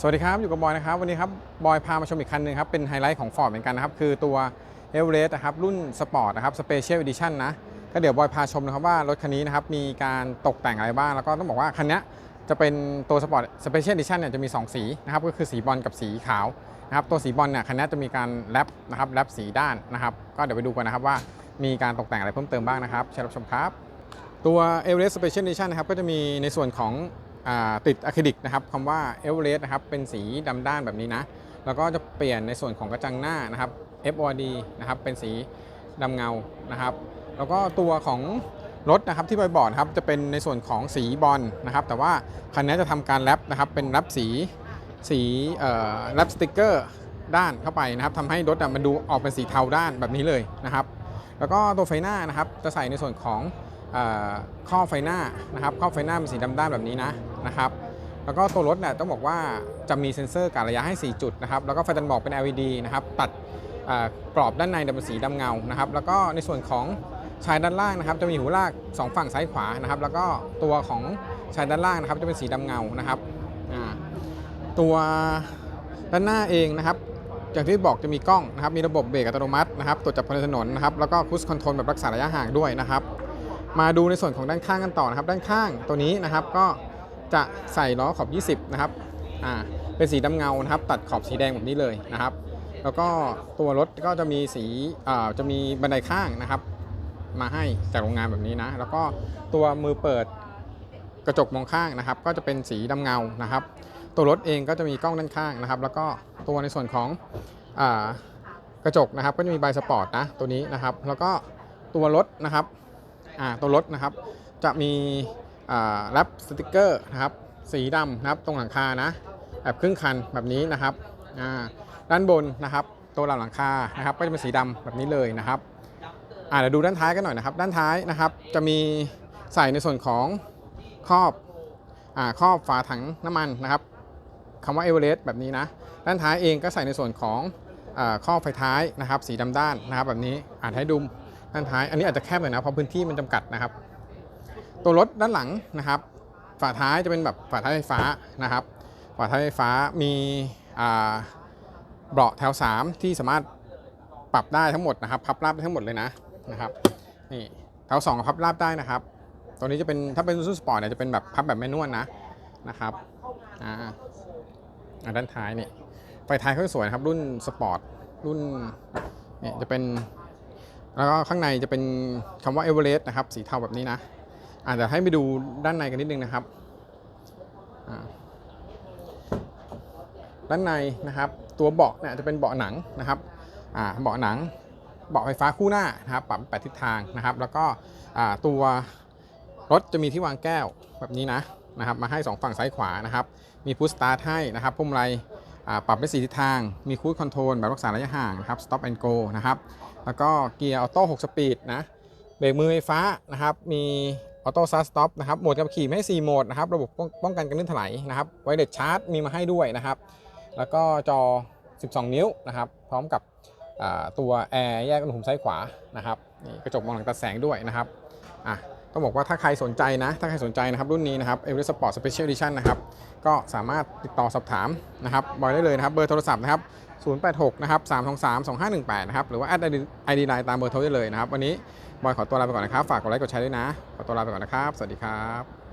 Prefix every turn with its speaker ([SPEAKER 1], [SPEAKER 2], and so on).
[SPEAKER 1] สวัสดีครับ อยู่กับบอยนะครับ วันนี้ครับ บอยพามาชมอีกคันหนึงครับ เป็นไฮไลท์ของ Ford เหมือนกันนะครับ คือตัวเอเวอเรสต์นะครับ รุ่นสปอร์ตนะครับ Special Edition นะ ก็เดี๋ยวบอยพาชมนะครับว่ารถคันนี้นะครับ มีการตกแต่งอะไรบ้าง แล้วก็ต้องบอกว่าคันนี้จะเป็นตัวสปอร์ต Special Edition เนี่ยจะมี 2 สีนะครับ ก็คือสีบอลกับสีขาวนะครับ ตัวสีบอลเนี่ยคันนี้จะมีการแรปนะครับแรปสีด้านนะครับ ก็เดี๋ยวไปดูกันนะครับว่ามีการตกแต่งอะไรเพิ่มเติมบ้างนะครับเชิญรับชมครับ ตัว e v e r e s t Special Edition นะครับก็จะมีในส่วนของ ติดอะคริลิกนะครับคำว่า e v e r e s t นะครับเป็นสีดำด้านแบบนี้นะ แล้วก็จะเปลี่ยนในส่วนของกระจังหน้านะครับ FOD นะครับเป็นสีดำเงานะครับ แล้วก็ตัวของรถนะครับที่บบอกนะครับจะเป็นในส่วนของสีบอลนะครับ แต่ว่าคันนี้จะทำการแรปนะครับเป็นแรปสีสีแรปสติกเกอร์ด้านเข้าไปนะครับทำให้รถอะมันดูออกเป็นสีเทาด้านแบบนี้เลยนะครับแล้วก็ตัวไฟหน้านะครับจะใส่ในส่วนของข้อไฟหน้านะครับข้อไฟหน้าเป็นสีดำด้านแบบนี้นะ นะครับ แล้วก็ตัวรถเนี่ยต้องบอกว่าจะมีเซ็นเซอร์การระยะให้ 4 จุดนะครับ แล้วก็ไฟตันบอกเป็น LED นะครับ ตัดกรอบด้านในเป็นสีดำเงา นะครับ แล้วก็ในส่วนของชายด้านล่างนะครับ จะมีหูลาก 2 ฝั่งซ้ายขวานะครับ แล้วก็ตัวของชายด้านล่างนะครับ จะเป็นสีดำเงา นะครับ ตัวด้านหน้าเองนะครับอย่างที่บอกจะมีกล้องนะครับ มีระบบเบรกอัตโนมัตินะครับ ตรวจจับพลถนนนะครับ แล้วก็คูสคอนโทรลแบบรักษาระยะห่างด้วยนะครับ มาดูในส่วนของด้านข้างกันต่อนะครับ ด้านข้างตัวนี้นะครับก็ จะใส่ล้อขอบ 20 นะครับ อ่า เป็นสีดำเงานะครับ ตัดขอบสีแดงแบบนี้เลยนะครับ แล้วก็ตัวรถก็จะมีสีอ่าจะมีบันไดข้างนะครับ มาให้จากโรงงานแบบนี้นะ แล้วก็ตัวมือเปิดกระจกมองข้างนะครับ ก็จะเป็นสีดำเงานะครับ ตัวรถเองก็จะมีกล้องด้านข้างนะครับ แล้วก็ตัวในส่วนของอ่ากระจกนะครับก็จะมีใบสปอร์ตนะตัวนี้นะครับ แล้วก็ตัวรถนะครับอ่าตัวรถนะครับจะมี แรปสติกเกอร์นะครับสีดำนะครับตรงหลังคานะแบบครึ่งคันแบบนี้นะครับด้านบนนะครับตัวหลังหลังคานะครับก็จะเป็นสีดำแบบนี้เลยนะครับเดี๋ยวดูด้านท้ายกันหน่อยนะครับ ด้านท้ายนะครับจะมีใส่ในส่วนของครอบครอบฝาถังน้ำมันนะครับคำว่าเอเวอเรสต์แบบนี้นะด้านท้ายเองก็ใส่ในส่วนของครอบไฟท้ายนะครับ สีดำด้านนะครับ แบบนี้อ่านให้ดูด้านท้าย อันนี้อาจจะแคบหน่อยนะเพราะพื้นที่มันจำกัดนะครับ ตัวรถด้านหลังนะครับ ฝาท้ายจะเป็นแบบฝาท้ายไฟฟ้านะครับ ฝาท้ายไฟฟ้ามีเบาะแถว 3 ที่สามารถปรับได้ทั้งหมดนะครับ พับราบได้ทั้งหมดเลยนะนะครับนี่แถว2พับราบได้นะครับ ตัวนี้จะเป็นถ้าเป็นซูสปอร์ตเนี่ยจะเป็นแบบพับแบบแมนนวลนะนะครับอ่าด้านท้ายนี่ไฟท้ายเขาสวยนะครับรุ่นสปอร์ตรุ่นเนี่ยจะเป็นแล้วก็ข้างในจะเป็นคำว่าเอเวอเรสต์นะครับ สีเทาแบบนี้นะ อาจจะให้ไปดูด้านในกันนิดนึงนะครับ ด้านในนะครับ ตัวเบาะเนี่ยจะเป็นเบาะหนังนะครับเบาะหนังเบาะไฟฟ้าคู่หน้านะครับ ปรับแปดทิศทางนะครับ แล้วก็ตัวรถจะมีที่วางแก้วแบบนี้นะนะครับ มาให้ 2 ฝั่งซ้ายขวานะครับ มีพุชสตาร์ทให้นะครับพวงมาลัยอ่าปรับได้สีทิศทาง มีคู i คอนโทรลแบบรักษาระยะห่างนะครับ stop and go นะครับ แล้วก็เกียร์ออโต้6สปีดนะ เบรกมือไฟฟ้านะครับ มี ออโต้ซัสต็อปนะครับ โหมดขับขี่ไม่ให้4โหมดนะครับ ระบบป้องกันการลื่นถลายนะครับ ไวเลสชาร์จมีมาให้ด้วยนะครับ แล้วก็จอ 12 นิ้วนะครับ พร้อมกับตัวแอร์แยกอุณหภูมิซ้ายขวานะครับ นี่กระจกมองหลังตัดแสงด้วยนะครับ อะ ต้องบอกว่าถ้าใครสนใจนะ ถ้าใครสนใจนะครับรุ่นนี้นะครับ Everest Sport Special Edition นะครับ ก็สามารถติดต่อสอบถามนะครับบอยได้เลยนะครับ เบอร์โทรศัพท์นะครับ 086 นะครับ 323 2518 นะครับ หรือว่าแอดไอดีไลน์ตามเบอร์โทรได้เลยนะครับ วันนี้บอยขอตัวลาไปก่อนนะครับ ฝากกดไลค์ กดแชร์ด้วยนะ ขอตัวลาไปก่อนนะครับ สวัสดีครับ